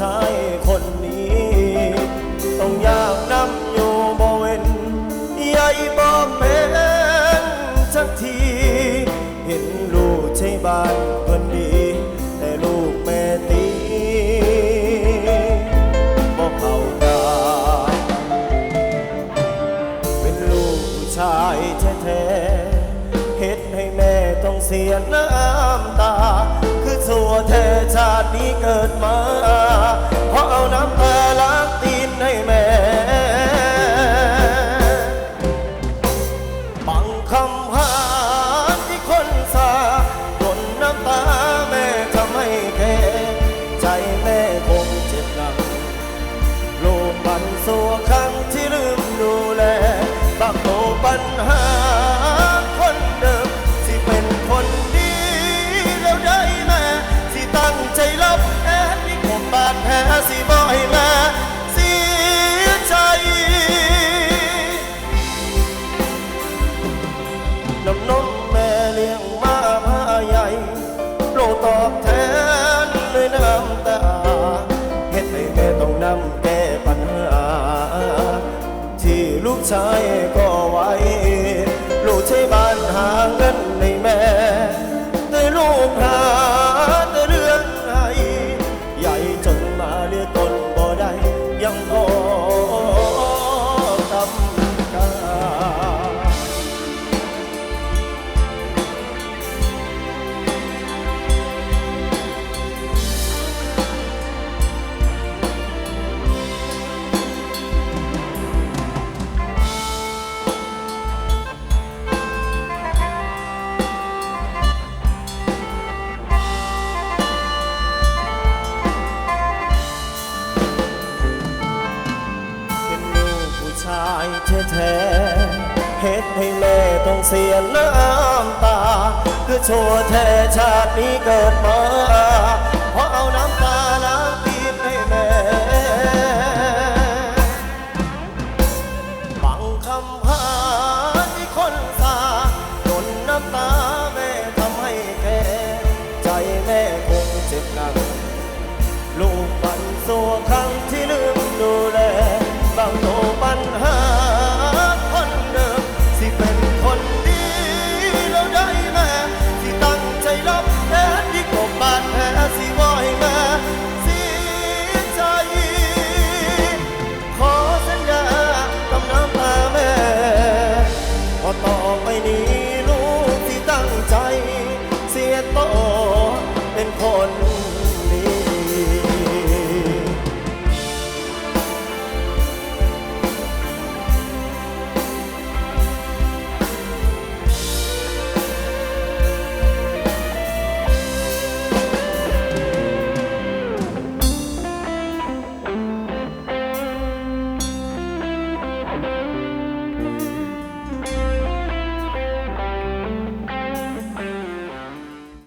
ชายคนนี้ ต้องยากนำอยู่บเวนใหญ่บ่เป็นทักที เห็นลูกใช้บ้านคนดี แต่ลูกแม่ตีบอกเข้าตาเป็นลูกผู้ชายแท้ๆเฮ็ดให้แม่ต้องเสียน้ำตา i tired ายแท้ๆเหตุให้แม่ต้องเสียน้ำตา คือโชว์แท้ชาตินี้เกิดมาเพราะเอาน้ำตาล้างตีนให้แม่ฟังคำพาที่คนตาจนน้ำตาแม่ทำให้แก่ใจแม่คงเจ็บหนักลูกฝันสัวครา